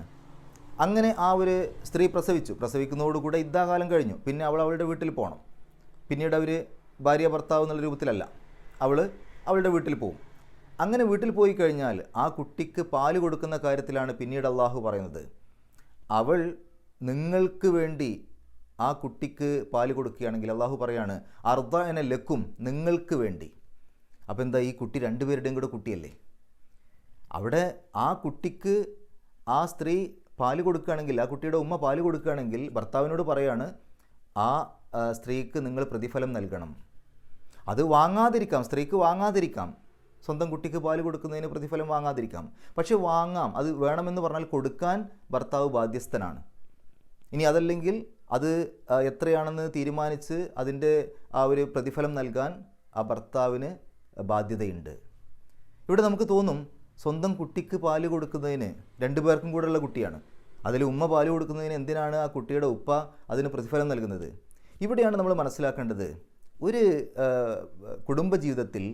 അങ്ങനെ ആ ഒരു സ്ത്രീ പ്രസവിച്ചു. പ്രസവിക്കുന്നതോടുകൂടെ യുദ്ധാകാലം കഴിഞ്ഞു. പിന്നെ അവൾ അവളുടെ വീട്ടിൽ പോകണം പിന്നീട് അവർ ഭാര്യ ഭർത്താവ് എന്നുള്ള രൂപത്തിലല്ല. അവൾ അവളുടെ വീട്ടിൽ പോകും അങ്ങനെ വീട്ടിൽ പോയി കഴിഞ്ഞാൽ ആ കുട്ടിക്ക് പാൽ കൊടുക്കുന്ന കാര്യത്തിലാണ് പിന്നീട് അള്ളാഹു പറയുന്നത്. അവൾ നിങ്ങൾക്ക് വേണ്ടി ആ കുട്ടിക്ക് പാൽ കൊടുക്കുകയാണെങ്കിൽ അള്ളാഹു പറയാണ് അർദ്ധ എന ലക്കും നിങ്ങൾക്ക് വേണ്ടി. അപ്പോൾ എന്താ ഈ കുട്ടി രണ്ടുപേരുടെയും കൂടെ കുട്ടിയല്ലേ? അവിടെ ആ കുട്ടിക്ക് ആ സ്ത്രീ പാൽ കൊടുക്കുകയാണെങ്കിൽ ആ കുട്ടിയുടെ ഉമ്മ പാൽ കൊടുക്കുകയാണെങ്കിൽ ഭർത്താവിനോട് പറയാണ് ആ സ്ത്രീക്ക് നിങ്ങൾ പ്രതിഫലം നൽകണം. അത് വാങ്ങാതിരിക്കാം സ്ത്രീക്ക് വാങ്ങാതിരിക്കാം. സ്വന്തം കുട്ടിക്ക് പാൽ കൊടുക്കുന്നതിന് പ്രതിഫലം വാങ്ങാതിരിക്കാം. പക്ഷെ വാങ്ങാം അത് വേണമെന്ന് പറഞ്ഞാൽ കൊടുക്കാൻ ഭർത്താവ് ബാധ്യസ്ഥനാണ്. ഇനി അതല്ലെങ്കിൽ അത് എത്രയാണെന്ന് തീരുമാനിച്ച് അതിന്റെ ആ ഒരു പ്രതിഫലം നൽകാൻ ആ ഭർത്താവിന് ബാധ്യതയുണ്ട്. ഇവിടെ നമുക്ക് തോന്നും സ്വന്തം കുട്ടിക്ക് പാൽ കൊടുക്കുന്നതിന് രണ്ടു പേർക്കും കൂടെയുള്ള കുട്ടിയാണ്. അതിൽ ഉമ്മ പാൽ കൊടുക്കുന്നതിന് എന്തിനാണ് ആ കുട്ടിയുടെ ഉപ്പ അതിന് പ്രതിഫലം നൽകുന്നത്? ഇവിടെയാണ് നമ്മൾ മനസ്സിലാക്കേണ്ടത്. ഒരു കുടുംബജീവിതത്തിൽ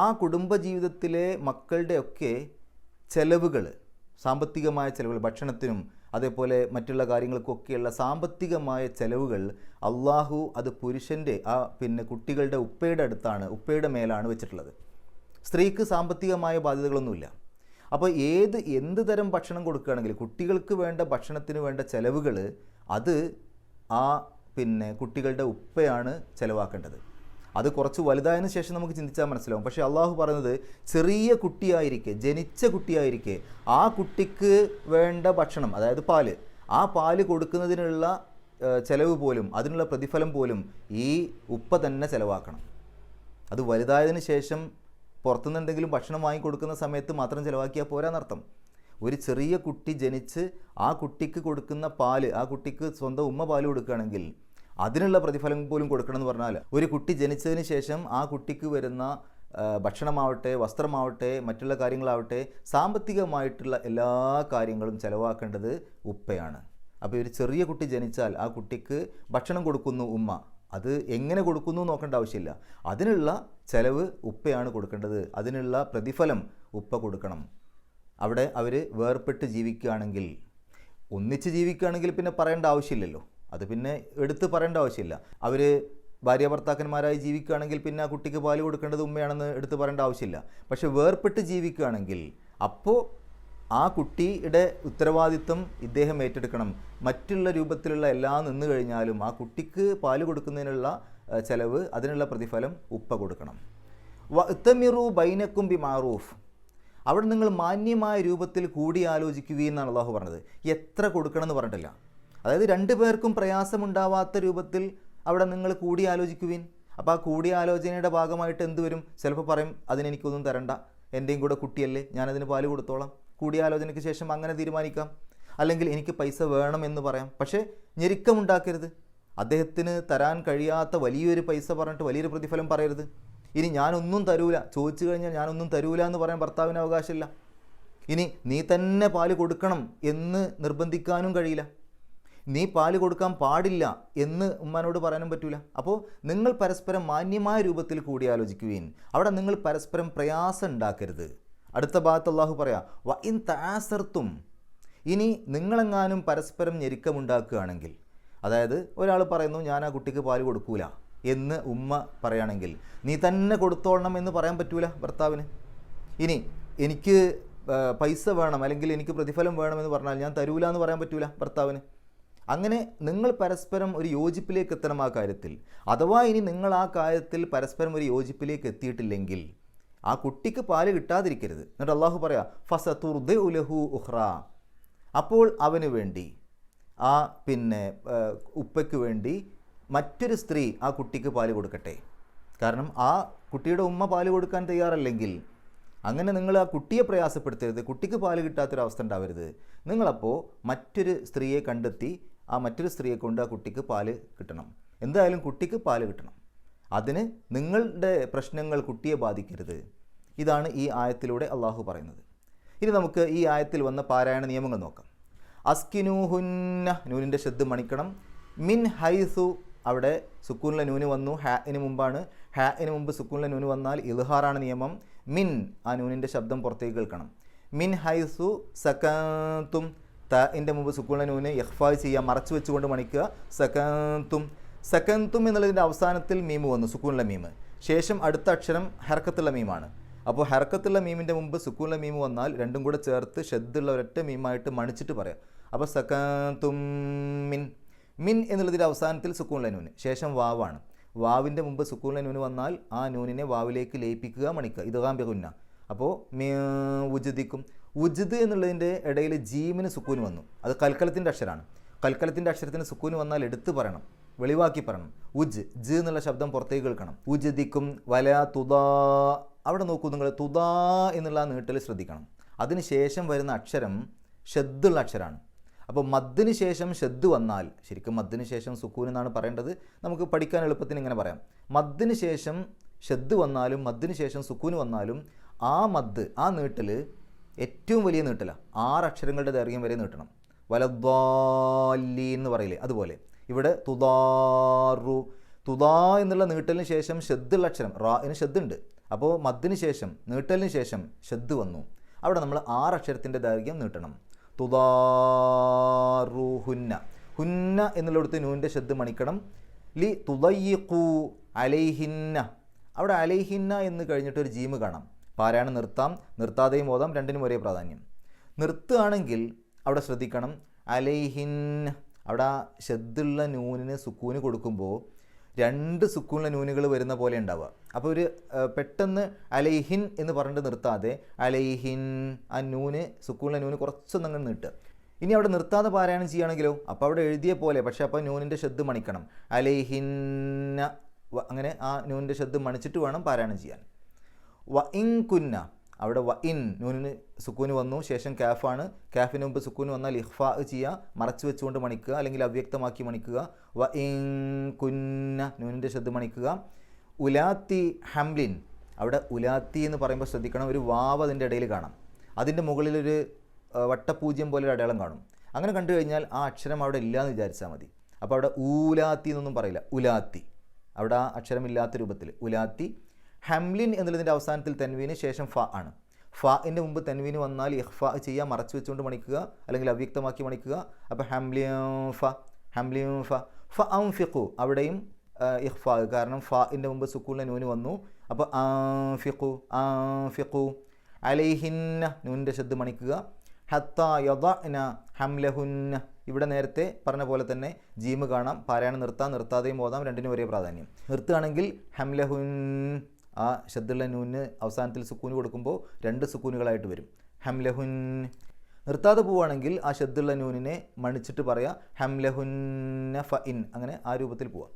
ആ കുടുംബജീവിതത്തിലെ മക്കളുടെയൊക്കെ ചെലവുകൾ സാമ്പത്തികമായ ചെലവുകൾ ഭക്ഷണത്തിനും അതേപോലെ മറ്റുള്ള കാര്യങ്ങൾക്കൊക്കെയുള്ള സാമ്പത്തികമായ ചെലവുകൾ അള്ളാഹു അത് പുരുഷന്റെ ആ പിന്നെ കുട്ടികളുടെ ഉപ്പയുടെ അടുത്താണ് ഉപ്പയുടെ മേലാണ് വെച്ചിട്ടുള്ളത്. സ്ത്രീക്ക് സാമ്പത്തികമായ ബാധ്യതകളൊന്നുമില്ല. അപ്പോൾ ഏത് എന്ത് തരം ഭക്ഷണം കൊടുക്കുകയാണെങ്കിലും കുട്ടികൾക്ക് വേണ്ട ഭക്ഷണത്തിന് വേണ്ട ചിലവുകൾ അത് ആ പിന്നെ കുട്ടികളുടെ ഉപ്പയാണ് ചിലവാക്കേണ്ടത്. അത് കുറച്ച് വലുതായതിനു ശേഷം നമുക്ക് ചിന്തിച്ചാൽ മനസ്സിലാവും. പക്ഷേ അള്ളാഹു പറയുന്നത് ചെറിയ കുട്ടിയായിരിക്കെ ജനിച്ച കുട്ടിയായിരിക്കെ ആ കുട്ടിക്ക് വേണ്ട ഭക്ഷണം അതായത് പാൽ ആ പാൽ കൊടുക്കുന്നതിനുള്ള ചിലവ് പോലും അതിനുള്ള പ്രതിഫലം പോലും ഈ ഉപ്പ തന്നെ ചിലവാക്കണം. അത് വലുതായതിനു ശേഷം പുറത്തുനിന്ന് എന്തെങ്കിലും ഭക്ഷണം വാങ്ങിക്കൊടുക്കുന്ന സമയത്ത് മാത്രം ചിലവാക്കിയാൽ പോരാന്നർത്ഥം. ഒരു ചെറിയ കുട്ടി ജനിച്ച് ആ കുട്ടിക്ക് കൊടുക്കുന്ന പാൽ ആ കുട്ടിക്ക് സ്വന്തം ഉമ്മ പാൽ കൊടുക്കുകയാണെങ്കിൽ അതിനുള്ള പ്രതിഫലം പോലും കൊടുക്കണം എന്ന് പറഞ്ഞാൽ ഒരു കുട്ടി ജനിച്ചതിന് ശേഷം ആ കുട്ടിക്ക് വരുന്ന ഭക്ഷണമാവട്ടെ വസ്ത്രമാവട്ടെ മറ്റുള്ള കാര്യങ്ങളാവട്ടെ സാമ്പത്തികമായിട്ടുള്ള എല്ലാ കാര്യങ്ങളും ചിലവാക്കേണ്ടത് ഉപ്പയാണ്. അപ്പോൾ ഒരു ചെറിയ കുട്ടി ജനിച്ചാൽ ആ കുട്ടിക്ക് ഭക്ഷണം കൊടുക്കുന്നു ഉമ്മ. അത് എങ്ങനെ കൊടുക്കുന്നു നോക്കേണ്ട ആവശ്യമില്ല. അതിനുള്ള ചെലവ് ഉപ്പയാണ് കൊടുക്കേണ്ടത്. അതിനുള്ള പ്രതിഫലം ഉപ്പ കൊടുക്കണം. അവിടെ അവർ വേർപെട്ട് ജീവിക്കുകയാണെങ്കിൽ ഒന്നിച്ച് ജീവിക്കുകയാണെങ്കിൽ പിന്നെ പറയേണ്ട ആവശ്യമില്ലല്ലോ. അത് പിന്നെ എടുത്ത് പറയേണ്ട ആവശ്യമില്ല. അവർ ഭാര്യ ഭർത്താക്കന്മാരായി ജീവിക്കുകയാണെങ്കിൽ പിന്നെ ആ കുട്ടിക്ക് പാൽ കൊടുക്കേണ്ടത് ഉമ്മയാണെന്ന് എടുത്ത് പറയേണ്ട ആവശ്യമില്ല. പക്ഷേ വേർപെട്ട് ജീവിക്കുകയാണെങ്കിൽ അപ്പോൾ ആ കുട്ടിയുടെ ഉത്തരവാദിത്വം ഇദ്ദേഹം ഏറ്റെടുക്കണം. മറ്റുള്ള രൂപത്തിലുള്ള എല്ലാം നിന്ന് കഴിഞ്ഞാലും ആ കുട്ടിക്ക് പാൽ കൊടുക്കുന്നതിനുള്ള ചിലവ് അതിനുള്ള പ്രതിഫലം ഉപ്പ കൊടുക്കണം. വത്തമിറു ബൈനക്കും ബി മാറൂഫ്. അവിടെ നിങ്ങൾ മാന്യമായ രൂപത്തിൽ കൂടിയാലോചിക്കുകയെന്നാണ് അള്ളാഹു പറഞ്ഞത്. എത്ര കൊടുക്കണം എന്ന് പറഞ്ഞിട്ടില്ല. അതായത് രണ്ടു പേർക്കും പ്രയാസമുണ്ടാവാത്ത രൂപത്തിൽ അവിടെ നിങ്ങൾ കൂടിയാലോചിക്കുവീൻ. അപ്പോൾ ആ കൂടിയാലോചനയുടെ ഭാഗമായിട്ട് എന്ത് വരും? ചിലപ്പോൾ പറയും അതിനെനിക്കൊന്നും തരണ്ട. എന്റെയും കൂടെ കുട്ടിയല്ലേ ഞാനതിന് പാൽ കൊടുത്തോളാം. കൂടിയാലോചനയ്ക്ക് ശേഷം അങ്ങനെ തീരുമാനിക്കാം. അല്ലെങ്കിൽ എനിക്ക് പൈസ വേണം എന്ന് പറയാം. പക്ഷേ ഞെരുക്കമുണ്ടാക്കരുത്. അദ്ദേഹത്തിന് തരാൻ കഴിയാത്ത വലിയൊരു പൈസ പറഞ്ഞിട്ട് വലിയൊരു പ്രതിഫലം പറയരുത്. ഇനി ഞാനൊന്നും തരൂല. ചോദിച്ചു കഴിഞ്ഞാൽ ഞാനൊന്നും തരൂല എന്ന് പറയാൻ ഭർത്താവിന് അവകാശമില്ല. ഇനി നീ തന്നെ പാൽ കൊടുക്കണം എന്ന് നിർബന്ധിക്കാനും കഴിയില്ല. നീ പാൽ കൊടുക്കാൻ പാടില്ല എന്ന് ഉമ്മാനോട് പറയാനും പറ്റൂല. അപ്പോൾ നിങ്ങൾ പരസ്പരം മാന്യമായ രൂപത്തിൽ കൂടിയാലോചിക്കുകയും അവിടെ നിങ്ങൾ പരസ്പരം പ്രയാസം ഉണ്ടാക്കരുത്. അടുത്ത ഭാഗത്ത് അള്ളാഹു പറയാ വ ഇൻ താസർത്തും ഇനി നിങ്ങളെങ്ങാനും പരസ്പരം ഞെരുക്കമുണ്ടാക്കുകയാണെങ്കിൽ അതായത് ഒരാൾ പറയുന്നു ഞാൻ ആ കുട്ടിക്ക് പാൽ കൊടുക്കൂല എന്ന് ഉമ്മ പറയുകയാണെങ്കിൽ നീ തന്നെ കൊടുത്തോളണം എന്ന് പറയാൻ പറ്റൂല ഭർത്താവിന്? ഇനി എനിക്ക് പൈസ വേണം അല്ലെങ്കിൽ എനിക്ക് പ്രതിഫലം വേണമെന്ന് പറഞ്ഞാൽ ഞാൻ തരൂല എന്ന് പറയാൻ പറ്റൂല ഭർത്താവിന്. അങ്ങനെ നിങ്ങൾ പരസ്പരം ഒരു യോജിപ്പിലേക്ക് എത്തണം ആ കാര്യത്തിൽ. അഥവാ ഇനി നിങ്ങൾ ആ കാര്യത്തിൽ പരസ്പരം ഒരു യോജിപ്പിലേക്ക് എത്തിയിട്ടില്ലെങ്കിൽ ആ കുട്ടിക്ക് പാൽ കിട്ടാതിരിക്കരുത്. എന്നിട്ട് അള്ളാഹു പറയാ ഫസതുർദ് ഉലഹു ഉഹ്റ അപ്പോൾ അവന് വേണ്ടി ആ പിന്നെ ഉപ്പയ്ക്ക് വേണ്ടി മറ്റൊരു സ്ത്രീ ആ കുട്ടിക്ക് പാൽ കൊടുക്കട്ടെ. കാരണം ആ കുട്ടിയുടെ ഉമ്മ പാൽ കൊടുക്കാൻ തയ്യാറല്ലെങ്കിൽ അങ്ങനെ നിങ്ങൾ ആ കുട്ടിയെ പ്രയാസപ്പെടുത്തരുത് കുട്ടിക്ക് പാൽ കിട്ടാത്തൊരവസ്ഥ ഉണ്ടാവരുത്. നിങ്ങളപ്പോൾ മറ്റൊരു സ്ത്രീയെ കണ്ടെത്തി ആ മറ്റൊരു സ്ത്രീയെ കൊണ്ട് ആ കുട്ടിക്ക് പാൽ കിട്ടണം. എന്തായാലും കുട്ടിക്ക് പാൽ കിട്ടണം. അതിന് നിങ്ങളുടെ പ്രശ്നങ്ങൾ കുട്ടിയെ ബാധിക്കരുത്. ഇതാണ് ഈ ആയത്തിലൂടെ അള്ളാഹു പറയുന്നത്. ഇനി നമുക്ക് ഈ ആയത്തിൽ വന്ന പാരായണ നിയമങ്ങൾ നോക്കാം. അസ്കിനൂഹുന്ന നൂനിന്റെ ശബ്ദം മണിക്കണം. മിൻ ഹൈസു അവിടെ സുക്കൂനിലെ നൂന് വന്നു. ഹാ ഇന് മുമ്പാണ്. ഹാ ഇന് മുമ്പ് സുക്കൂനിലെ നൂന് വന്നാൽ ഇൽഹാറാണ് നിയമം. മിൻ ആ നൂനിന്റെ ശബ്ദം പുറത്തേക്ക് കേൾക്കണം. മിൻ ഹൈസു സക്കാത്തും ഇന്റെ മുമ്പ് സുക്കൂനിലെ നൂന് എഫ്ഫായ് ചെയ്യുക മറച്ചു വെച്ചുകൊണ്ട് മണിക്കുക. സക്കാത്തും സക്കന്തും എന്നുള്ളതിന്റെ അവസാനത്തിൽ മീമ് വന്നു സുക്കൂണിലെ മീമ് ശേഷം അടുത്ത അക്ഷരം ഹർക്കത്തുള്ള മീമാണ് അപ്പോൾ ഹർക്കത്തുള്ള മീമിന്റെ മുമ്പ് സുക്കൂണിലെ മീമ് വന്നാൽ രണ്ടും കൂടെ ചേർത്ത് ഷെദ്ദുള്ള ഒരൊറ്റ മീമായിട്ട് മണിച്ചിട്ട് പറയാം. അപ്പോൾ സക്കാത്തും മിൻ. മിൻ എന്നുള്ളതിന്റെ അവസാനത്തിൽ സുക്കൂണിലെ നൂന്. ശേഷം വാവാണ് വാവിന്റെ മുമ്പ് സുക്കൂണിലെ നൂന് വന്നാൽ ആ നൂനിനെ വാവിലേക്ക് ലയിപ്പിക്കുക മണിക്കുക. ഇതുകാം കുന്ന അപ്പോൾ ഉജിദിക്കും. ഉജിദ് എന്നുള്ളതിന്റെ ഇടയിൽ ജീമിന് സുക്കൂന് വന്നു. അത് കൽക്കലത്തിന്റെ അക്ഷരമാണ്. കൽക്കലത്തിന്റെ അക്ഷരത്തിന് സുക്കൂന് വന്നാൽ എടുത്തു പറയണം. വെളിവാക്കി പറയണം. ഉജ് ജ് എന്നുള്ള ശബ്ദം പുറത്തേക്ക് കേൾക്കണം. ഉജ് ദിക്കും വല തുതാ അവിടെ നോക്കൂ നിങ്ങൾ തുതാ എന്നുള്ള നീട്ടൽ ശ്രദ്ധിക്കണം. അതിന് ശേഷം വരുന്ന അക്ഷരം ഷദ്ദുള്ള അക്ഷരമാണ് അപ്പോൾ മദ്ദിന് ശേഷം ഷെദ് വന്നാൽ ശരിക്കും മദ്ദിന് ശേഷം സുക്കൂൻ എന്നാണ് പറയേണ്ടത് നമുക്ക് പഠിക്കാൻ എളുപ്പത്തിന് ഇങ്ങനെ പറയാം. മദ്ദിന് ശേഷം ഷെദ് വന്നാലും മദ്ദിന് ശേഷം സുക്കൂൻ വന്നാലും ആ മദ് ആ നീട്ടൽ ഏറ്റവും വലിയ നീട്ടലാണ് ആറ് അക്ഷരങ്ങളുടെ ദൈർഘ്യം വരെ നീട്ടണം. വലദ്വാലി എന്ന് പറയില്ലേ അതുപോലെ. ഇവിടെ തുതാറു തുതാ എന്നുള്ള നീട്ടലിന് ശേഷം ഷദ്ദുള്ള അക്ഷരം. റാന് ഷെദ്ദുണ്ട്. അപ്പോൾ മദ്ദിന് ശേഷം നീട്ടലിന് ശേഷം ഷെദ് വന്നു. അവിടെ നമ്മൾ ആറ് അക്ഷരത്തിന്റെ ദൈർഘ്യം നീട്ടണം. തുതാറു ഹുന്ന. ഹുന്ന എന്നുള്ളിടത്ത് നൂന്റെ ഷെദ് മണിക്കണം. ലി തുതയ്യക്കൂ അലൈഹിന്ന. അവിടെ അലൈഹിന്ന എന്ന് കഴിഞ്ഞിട്ട് ഒരു ജീമ് കാണാം. പാരായണ നിർത്താം. നിർത്താതെയും ഓതാം. രണ്ടിനും ഒരേ പ്രാധാന്യം. നിർത്തുകയാണെങ്കിൽ അവിടെ ശ്രദ്ധിക്കണം. അലൈഹിൻ അവിടെ ആ ഷദ്ദുള്ള നൂനിന് സുക്കൂന് കൊടുക്കുമ്പോൾ രണ്ട് സുക്കൂണിലെ നൂനുകൾ വരുന്ന പോലെ ഉണ്ടാവുക. അപ്പോൾ ഒരു പെട്ടെന്ന് അലൈഹിൻ എന്ന് പറഞ്ഞിട്ട് നിർത്താതെ അലൈഹിൻ ആ നൂന് സുക്കൂണിലെ നൂന് കുറച്ചൊന്നും അങ്ങനെ നീട്ടുക. ഇനി അവിടെ നിർത്താതെ പാരായണം ചെയ്യുകയാണെങ്കിലോ? അപ്പോൾ അവിടെ എഴുതിയ പോലെ പക്ഷേ അപ്പോൾ നൂനിന്റെ ശബ്ദം മണിക്കണം. അലൈഹിന്ന അങ്ങനെ ആ നൂനിന്റെ ശബ്ദം മണിച്ചിട്ട് വേണം പാരായണം ചെയ്യാൻ. വ ഇങ്കുന്ന കുന്ന അവിടെ വ ഇൻ നൂനിന് സുക്കൂന് വന്നു. ശേഷം കാഫാണ്. കാഫിന് മുമ്പ് സുക്കൂന് വന്നാൽ ഇഹ്ഫാ ചെയ്യുക മറച്ചു വെച്ചുകൊണ്ട് മണിക്കുക അല്ലെങ്കിൽ അവ്യക്തമാക്കി മണിക്കുക. വ ഇൻ കുന്ന നൂനിന്റെ ശബ്ദം മണിക്കുക. ഉലാത്തി ഹംലിൻ. അവിടെ ഉലാത്തി എന്ന് പറയുമ്പോൾ ശ്രദ്ധിക്കണം. ഒരു വാവ് അതിന്റെ ഇടയിൽ കാണാം. അതിന്റെ മുകളിലൊരു വട്ടപൂജ്യം പോലെ ഒരു അടയാളം കാണും. അങ്ങനെ കണ്ടു കഴിഞ്ഞാൽ ആ അക്ഷരം അവിടെ ഇല്ല എന്ന് വിചാരിച്ചാൽ മതി. അപ്പോൾ അവിടെ ഊലാത്തി എന്നൊന്നും പറയില്ല. ഉലാത്തി. അവിടെ ആ അക്ഷരമില്ലാത്ത രൂപത്തിൽ. ഉലാത്തി. ഹംലിൻ എന്നുള്ളതിന്റെ അവസാനത്തിൽ തെൻവീന് ശേഷം ഫ ആണ്. ഫ ഫാഇന്റെ മുമ്പ് തെൻവീന് വന്നാൽ ഇഹ്ഫ ചെയ്യുക മറച്ചു വെച്ചുകൊണ്ട് മണിക്കുക അല്ലെങ്കിൽ അവ്യക്തമാക്കി മണിക്കുക. അപ്പോൾ ഹംലിയം ഫ ഹംലിയം ഫ. ഫ അം ഫിഖു അവിടെയും ഇഹ്ഫ കാരണം ഫാഇന്റെ മുമ്പ് സുക്കൂളിന്റെ നൂന് വന്നു. അപ്പോൾ ആ ഫിഖു ആ ഫിഖു അലൈഹിന്ന നൂനിന്റെ ശബ്ദം മണിക്കുക. ഹത്ത യദന ഹംലഹുന്ന. ഇവിടെ നേരത്തെ പറഞ്ഞ പോലെ തന്നെ ജീമ് കാണാം പാരായണം നിർത്താം നിർത്താതെയും ഓതാം രണ്ടിനും ഒരേ പ്രാധാന്യം. നിർത്തുകയാണെങ്കിൽ ഹംലഹുൻ ആ ശബ്ദുള്ള നൂന് അവസാനത്തിൽ സുക്കൂന് കൊടുക്കുമ്പോൾ രണ്ട് സുക്കൂനുകളായിട്ട് വരും. ഹംലഹുൻ. നിർത്താതെ പോവുകയാണെങ്കിൽ ആ ശബ്ദുള്ള നൂനിനെ മണിച്ചിട്ട് പറയാം ഹംലഹുന്ന ഫ ഇൻ. അങ്ങനെ ആ രൂപത്തിൽ പോവാം.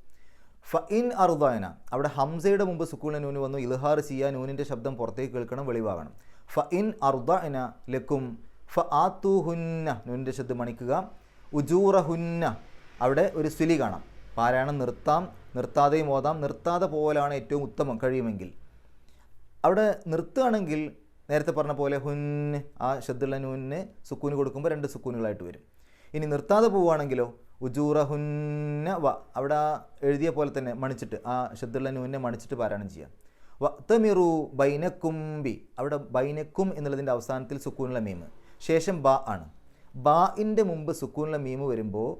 ഫ ഇൻ അറുദായന. അവിടെ ഹംസയുടെ മുമ്പ് സുക്കൂണ നൂന് വന്നു. ഇൽഹാർ ചെയ്യുക നൂനിന്റെ ശബ്ദം പുറത്തേക്ക് കേൾക്കണം വെളിവാകണം. ഫ ഇൻ അറുദായന ലക്കും. ഫ ആത്തു ഹുന്ന നൂനിന്റെ ശബ്ദം മണിക്കുക. ഉജൂറ ഹുന്ന അവിടെ ഒരു സ്വിലി കാണാം. പാരായണം നിർത്താം. നിർത്താതെയും ഓതാം. നിർത്താതെ പോകലാണ് ഏറ്റവും ഉത്തമം കഴിയുമെങ്കിൽ. അവിടെ നിർത്തുകയാണെങ്കിൽ നേരത്തെ പറഞ്ഞ പോലെ ഹുൻ ആ ശബ്ദുള്ള നൂന്ന് സുക്കൂന് കൊടുക്കുമ്പോൾ രണ്ട് സുക്കൂനുകളായിട്ട് വരും. ഇനി നിർത്താതെ പോവുകയാണെങ്കിലോ ഉജൂറ ഹുന്ന വ അവിടെ എഴുതിയ പോലെ തന്നെ മണിച്ചിട്ട് ആ ശബ്ദുള്ള നൂനെ മണിച്ചിട്ട് പാരായണം ചെയ്യാം. വത്തമിറു ബൈനക്കുംബി അവിടെ ബൈനക്കും എന്നുള്ളതിന്റെ അവസാനത്തിൽ സുക്കൂനുള്ള മീമ് ശേഷം ബ ആണ്. ബാഇന്റെ മുമ്പ് സുക്കൂനുള്ള മീമ് വരുമ്പോൾ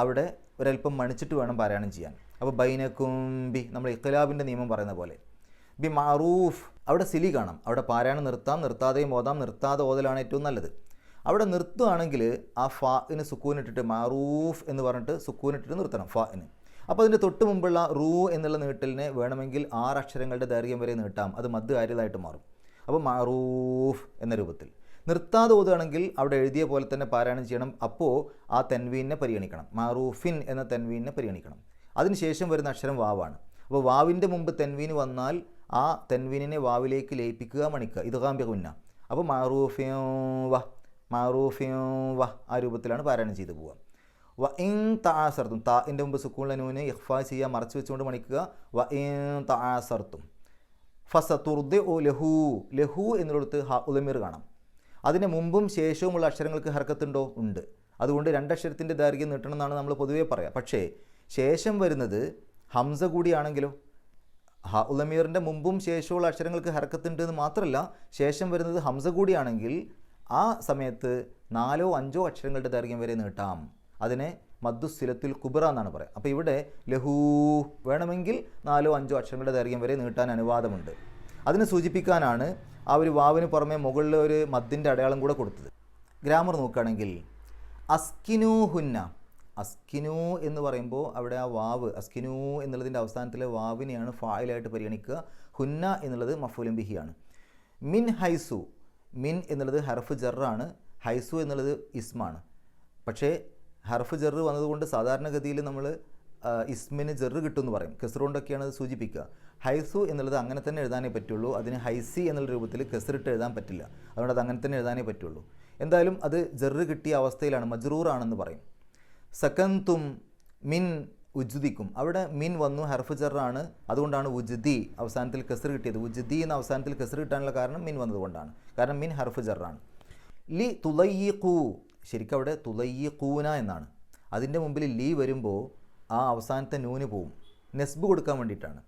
അവിടെ ഒരല്പം മണിച്ചിട്ട് വേണം പാരായണം ചെയ്യാൻ. അപ്പോൾ ബൈനക്കുംബി നമ്മൾ ഇഖ്ലാബിന്റെ നിയമം പറയുന്ന പോലെ. ബി മാറൂഫ് അവിടെ സിലി കാണാം. അവിടെ പാരായണം നിർത്താം നിർത്താതെയും ഓതാം നിർത്താതെ ഓതലാണ് ഏറ്റവും നല്ലത്. അവിടെ നിർത്തുകയാണെങ്കിൽ ആ ഫാഇന് സുക്കൂനിട്ടിട്ട് മാറൂഫ് എന്ന് പറഞ്ഞിട്ട് സുക്കൂനിട്ടിട്ട് നിർത്തണം ഫാഇന്. അപ്പോൾ അതിന്റെ തൊട്ട് മുമ്പുള്ള റൂ എന്നുള്ള നീട്ടലിനെ വേണമെങ്കിൽ ആറ് അക്ഷരങ്ങളുടെ ദൈർഘ്യം വരെ നീട്ടാം. അത് മദ് മാറും. അപ്പോൾ മാറൂഫ് എന്ന രൂപത്തിൽ. നിർത്താതെ ഓതുകയാണെങ്കിൽ അവിടെ എഴുതിയ പോലെ തന്നെ പാരായണം ചെയ്യണം. അപ്പോൾ ആ തെൻവീനെ പരിഗണിക്കണം. മാറൂഫിൻ എന്ന തെൻവീനെ പരിഗണിക്കണം. അതിനുശേഷം വരുന്ന അക്ഷരം വാവാണ്. അപ്പോൾ വാവിന്റെ മുമ്പ് തെൻവീന് വന്നാൽ ആ തെൻവീനിനെ വാവിലേക്ക് ലയിപ്പിക്കുക മണിക്കുക. ഇത് കാമ്പ്യ കുന്ന. അപ്പോൾ മാറൂഫിയോ വ മാറൂഫിയോ വ ആ രൂപത്തിലാണ് പാരായണം ചെയ്തു പോവുക. വ ഇൻ താസർത്തും. താഇന്റെ മുമ്പ് സുക്കൂണിലെ നൂനെ ഇഹ്ഫാ ചെയ്യുക മറച്ചു വെച്ചുകൊണ്ട് മണിക്കുക. വ ഇൻ താസർത്തും. ഫസതുർദി ഒ ലഹു. ലഹു എന്നിടത്ത് ഹ ഉദമീർ കാണാം. അതിന് മുമ്പും ശേഷവുമുള്ള അക്ഷരങ്ങൾക്ക് ഹർക്കത്തുണ്ടോ? ഉണ്ട്. അതുകൊണ്ട് രണ്ടക്ഷരത്തിന്റെ ദൈർഘ്യം നീട്ടണം എന്നാണ് നമ്മൾ പൊതുവേ പറയുക പക്ഷേ ശേഷം വരുന്നത് ഹംസ കൂടിയാണെങ്കിലോ? ഹ ഉലമീറിന്റെ മുമ്പും ശേഷമുള്ള അക്ഷരങ്ങൾക്ക് ഹർക്കത്തുണ്ട് എന്ന് മാത്രമല്ല ശേഷം വരുന്നത് ഹംസ കൂടിയാണെങ്കിൽ ആ സമയത്ത് നാലോ അഞ്ചോ അക്ഷരങ്ങളുടെ ദൈർഘ്യം വരെ നീട്ടാം. അതിനെ മദ്ദുസിലത്തുൽ കുബറ എന്നാണ് പറയുക. അപ്പോൾ ഇവിടെ ലഹൂ വേണമെങ്കിൽ നാലോ അഞ്ചോ അക്ഷരങ്ങളുടെ ദൈർഘ്യം വരെ നീട്ടാൻ അനുവാദമുണ്ട്. അതിനെ സൂചിപ്പിക്കാനാണ് ആ ഒരു വാവിന് പുറമെ മുകളിൽ ഒരു മദ്ദിന്റെ അടയാളം കൂടെ കൊടുത്തത്. ഗ്രാമർ നോക്കുകയാണെങ്കിൽ അസ്കിനു ഹുന്ന അസ്കിനു എന്ന് പറയുമ്പോൾ അവിടെ ആ വാവ് അസ്കിനു എന്നുള്ളതിന്റെ അവസാനത്തിലെ വാവിനെയാണ് ഫായിലായിട്ട് പരിഗണിക്കുക. ഹുന്ന എന്നുള്ളത് മഫൂലും ബിഹിയാണ്. മിൻ ഹൈസു മിൻ എന്നുള്ളത് ഹർഫ് ജറാണ് ഹൈസു എന്നുള്ളത് ഇസ്മാണ്. പക്ഷേ ഹർഫ് ജറ് വന്നതുകൊണ്ട് സാധാരണഗതിയിൽ നമ്മൾ ഇസ്മിന് ജറ് കിട്ടുമെന്ന് പറയും. കെസർ കൊണ്ടൊക്കെയാണ് അത് സൂചിപ്പിക്കുക. ഹൈസു എന്നുള്ളത് അങ്ങനെ തന്നെ എഴുതാനേ പറ്റുള്ളൂ. അതിന് ഹൈസി എന്നുള്ള രൂപത്തിൽ കെസറിട്ട് എഴുതാൻ പറ്റില്ല. അതുകൊണ്ട് അത് അങ്ങനെ തന്നെ എഴുതാനേ പറ്റുള്ളൂ. എന്തായാലും അത് ജറ് കിട്ടിയ അവസ്ഥയിലാണ്. മജ്റൂറാണെന്ന് പറയും. സക്കന്തും മിൻ ഉജ്ദിക്കും അവിടെ മിൻ വന്നു ഹർഫ് ജറാണ് അതുകൊണ്ടാണ് ഉജ്ദി അവസാനത്തിൽ കെസർ കിട്ടിയത്. ഉജ്ദി എന്ന അവസാനത്തിൽ കെസർ കിട്ടാനുള്ള കാരണം മിൻ വന്നതുകൊണ്ടാണ്. കാരണം മിൻ ഹർഫ് ജറാണ്. ലി തുലയ്യൂ ശരിക്കും അവിടെ തുലയ്യൂന എന്നാണ്. അതിന്റെ മുമ്പിൽ ലീ വരുമ്പോൾ ആ അവസാനത്തെ നൂന് പോവും. നെസ്ബ് കൊടുക്കാൻ വേണ്ടിയിട്ടാണ്.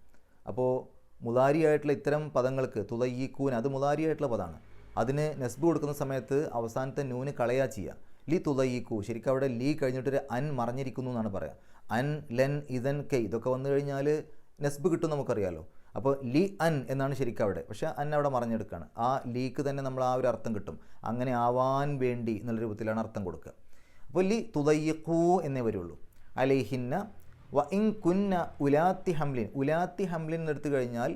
അപ്പോൾ മുലാരിയായിട്ടുള്ള ഇത്തരം പദങ്ങൾക്ക് തുലയ്യക്കൂന അത് മുലാരിയായിട്ടുള്ള പദമാണ്. അതിന് നെസ്ബ് കൊടുക്കുന്ന സമയത്ത് അവസാനത്തെ നൂന് കളയാ ചെയ്യുക. ലി തുതയിക്കു ശരിക്കും അവിടെ ലീ കഴിഞ്ഞിട്ടൊരു അൻ മറഞ്ഞിരിക്കുന്നു എന്നാണ് പറയുക അൻ ലെൻ ഇതൻ കെ ഇതൊക്കെ വന്നു കഴിഞ്ഞാൽ നെസ്ബ് കിട്ടും നമുക്കറിയാലോ. അപ്പോൾ ലി അൻ എന്നാണ് ശരിക്കും അവിടെ. പക്ഷേ അൻ അവിടെ മറഞ്ഞെടുക്കുകയാണ് ആ ലീക്ക് തന്നെ നമ്മൾ ആ ഒരു അർത്ഥം കിട്ടും. അങ്ങനെ ആവാൻ വേണ്ടി എന്നുള്ള രൂപത്തിലാണ് അർത്ഥം കൊടുക്കുക. അപ്പോൾ ലി തുതയ്യക്കൂ എന്നേ വരുള്ളൂ. അലൈഹിന്ന വ ഇൻ കുന്ന ഉലാത്തി ഹംലിൻ. ഉലാത്തി ഹംലിൻ എടുത്തു കഴിഞ്ഞാൽ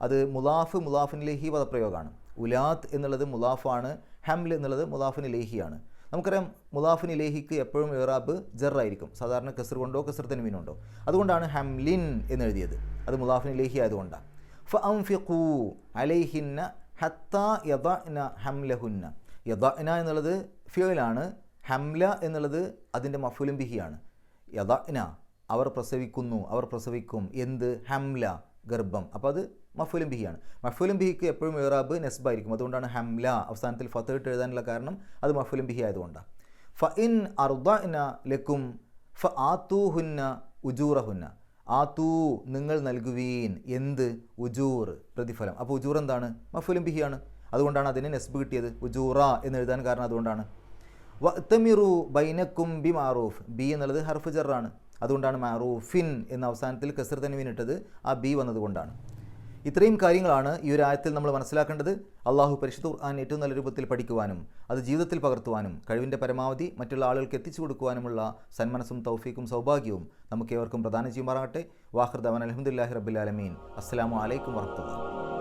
അത് മുലാഫ് മുലാഫിൻ ലേഹി പദപ്രയോഗമാണ്. ഉലാത്ത് എന്നുള്ളത് മുലാഫാണ് ഹംൽ എന്നുള്ളത് മുലാഫിൻ ലേഹിയാണ്. നമുക്കറിയാം മുലാഫിൻ ഇലേഹിക്ക് എപ്പോഴും ഇറാബ് ജറായിരിക്കും. സാധാരണ കസർ കൊണ്ടോ കസർ തൻവീനുണ്ടോ അതുകൊണ്ടാണ് ഹംലിൻ എന്ന് എഴുതിയത് അത് മുലാഫിൻ ഇലേഹി ആയതുകൊണ്ടാണ്. ഫ അലൈഹിന്ന ഹത്ത യദന ഹംലഹുന്ന. യദന എന്നുള്ളത് ഫിയോയിലാണ് ഹംല എന്നുള്ളത് അതിന്റെ മഫുലും ബിഹിയാണ്. യദന അവർ പ്രസവിക്കുന്നു അവർ പ്രസവിക്കും. എന്ത്? ഹംല ഗർഭം. അപ്പോൾ അത് മഫുലും ബിഹിയാണ് മഫുലും ബിഹിക്ക് എപ്പോഴും ഇറാബ് നെസ്ബായിരിക്കും. അതുകൊണ്ടാണ് ഹംല അവസാനത്തിൽ ഫത്ത് ഇട്ട് എഴുതാനുള്ള കാരണം അത് മഫുലും ബിഹി ആയതുകൊണ്ടാണ്. ഫ ഇൻ അർദന ലക്കും ഫ ആത്തൂഹുന്ന ഉജൂറഹുന്ന. ആത്തൂ നിങ്ങൾ നൽകുവീൻ എന്ത്? ഉജൂർ പ്രതിഫലം. അപ്പോൾ ഉജൂർ എന്താണ്? മഫുലും ബിഹിയാണ് അതുകൊണ്ടാണ് അതിന് നെസ്ബ് കിട്ടിയത്. ഉജൂറ എന്ന് എഴുതാൻ കാരണം അതുകൊണ്ടാണ്. വത്തമിറു ബൈനക്കും ബി മാറൂഫ് ബി എന്നുള്ളത് ഹർഫ് ജറാണ്. അതുകൊണ്ടാണ് മാറൂഫിൻ എന്ന അവസാനത്തിൽ കസർ തനുവിനിട്ടത് ആ ബി വന്നതുകൊണ്ടാണ്. ഇത്രയും കാര്യങ്ങളാണ് ഈ ഒരു ആയത്തിൽ നമ്മൾ മനസ്സിലാക്കേണ്ടത്. അള്ളാഹു പരിശുദ്ധ ഖുർആൻ ഏറ്റവും നല്ല രൂപത്തിൽ പഠിക്കുവാനും അത് ജീവിതത്തിൽ പകർത്തുവാനും കഴിവിന്റെ പരമാവധി മറ്റുള്ള ആളുകൾക്ക് എത്തിച്ചു കൊടുക്കുവാനുമുള്ള സന്മനസ്സും തൗഫീക്കും സൗഭാഗ്യവും നമുക്ക് ഏവർക്കും പ്രദാനം ചെയ്യുമാറാകട്ടെ. വാഹൃദ് അവൻ അലഹമുല്ലാഹി റബ്ബുലാലമീൻ അസ്സാം വലൈക്കും വർഹമുല്ല